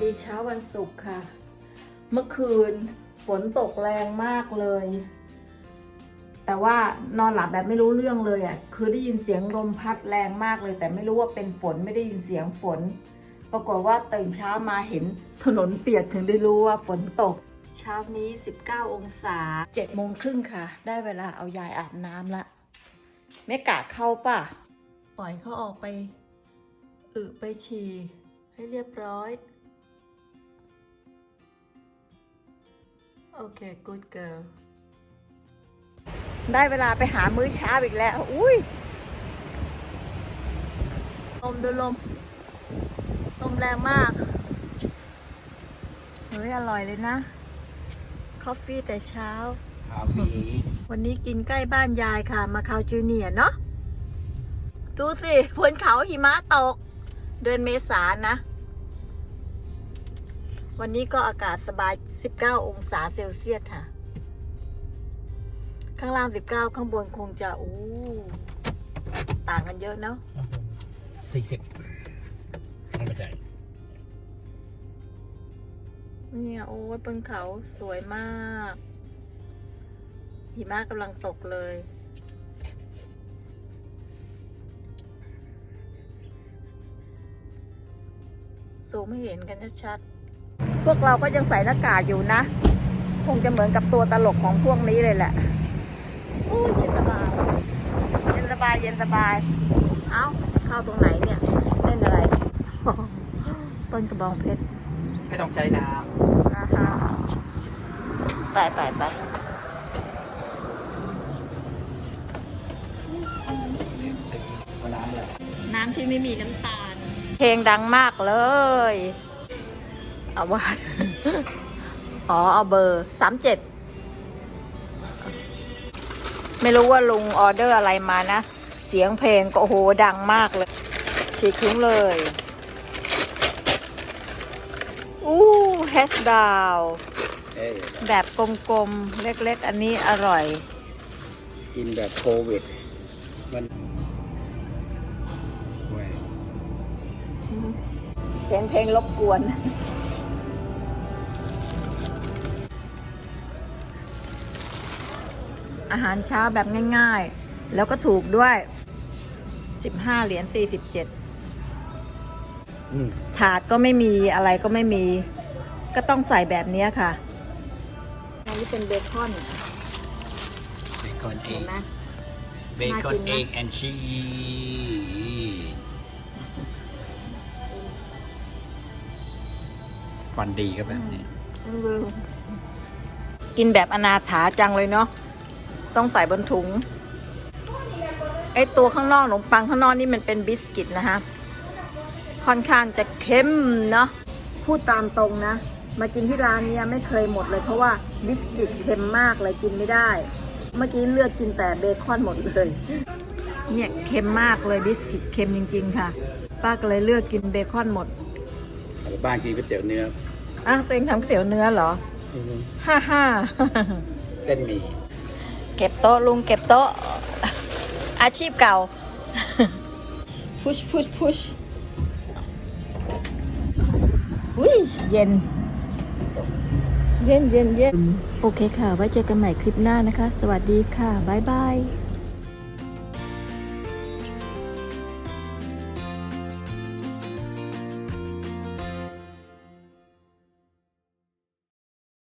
ดีเช้าวันศุกร์ค่ะ เมื่อคืนฝนตกแรงมากเลย แต่ว่านอนหลับแบบไม่รู้เรื่องเลยอะ คือได้ยินเสียงลมพัดแรงมากเลย แต่ไม่รู้ว่าเป็นฝนไม่ได้ยินเสียงฝน ปรากฏว่าตื่นเช้ามาเห็นถนนเปียกถึงได้รู้ว่าฝนตก เช้านี้ 19 องศา7โมงครึ่งค่ะ ได้เวลาเอายายอาบน้ำละไม่กะเข้าป่ะ ปล่อยเขาออกไปอึไปฉี่ให้เรียบร้อย โอเค good girl ได้เวลาไปหามื้อเช้าอีกแล้ว อุ้ยลมดูลม ลมแรงมาก เฮ้ย อร่อยเลยนะ คอฟฟี่แต่เช้าคาเฟ่วันนี้กินใกล้บ้านยายค่ะ มาคาวจูเนียร์เนาะ ดูสิบนเขาหิมะตก เดือนเมษานะ วันนี้ก็อากาศสบาย 19 องศาเซลเซียสค่ะ ข้างล่าง 19 ข้างบนคงจะอู้ต่างกันเยอะเนาะสี่สิบไม่ใช่เนี่ยโอ้ยบนเขาสวยมากหิมะกำลังตกเลยซูมให้เห็นกันชัดๆพ วกเราก็ยังใส่หน้ากากอยู่นะ คงจะเหมือนกับตัวตลกของพวกนี้เลยแหละโอ้ยเย็นสบายเย็นสบายเย็นสบาย เอ้า เข้าตรงไหนเนี่ยเล่นอะไร ต้นกระบองเพชร ไม่ต้องใช้น้อ่าฮะไปไปไปำน้ำเลยน้ำที่ไม่มีน้ำตาล เพลงดังมากเลย เอาวาดอ๋อ เอาเบอร์สามเจ็ด ไม่รู้ว่าลุงออเดอร์อะไรมานะ เสียงเพลงก็โอ้โหดังมากเลยฉีกทิ้งเลย อู้แฮชดาวเอ้ยแบบกลมๆ เล็กๆ อันนี้อร่อย กินแบบโควิด มันแหวเสียงเพลงรบกวน อาหารเช้าแบบง่ายๆ แล้วก็ถูกด้วย 15 เหรียญ 47อืมถาดก็ไม่มีอะไรก็ไม่มี ก็ต้องใส่แบบนี้ค่ะ อันนี้เป็นเบคอน เบคอนเอเห็นกไหม เบคอนน่ากินนะเอกแอนชีฟันดีก็แบบนี้ กินแบบอนาถาจังเลยเนาะ ต้องใส่บนถุง ไอตัวข้างนอกขนมปังข้างนอกนี่มันเป็นบิสกิตนะฮะค่อนข้างจะเค็มเนาะพูดตามตรงนะ มากินที่ร้านเนี้ยไม่เคยหมดเลย เพราะว่าบิสกิตเค็มมากเลยกินไม่ได้ เมื่อกี้เลือกกินแต่เบคอนหมดเลย เนี่ยเค็มมากเลยบิสกิตเค็มจริง ๆ ค่ะ ป้าก็เลยเลือกกินเบคอนหมดเอาไปบ้านกินก๋วยเตี๋ยวเนื้ออะตัวเองทำก๋วยเตี๋ยวเนื้อเหรอ ฮ่าฮ่า เส้นหมี่ เก็บโต๊ะลุงเก็บโต๊ะ อาชีพเก่า พุชพุชพุชอุ้ยเย็น เย็นเย็นเย็นโอเคค่ะ ไว้เจอกันใหม่คลิปหน้านะคะ สวัสดีค่ะ บ๊ายบาย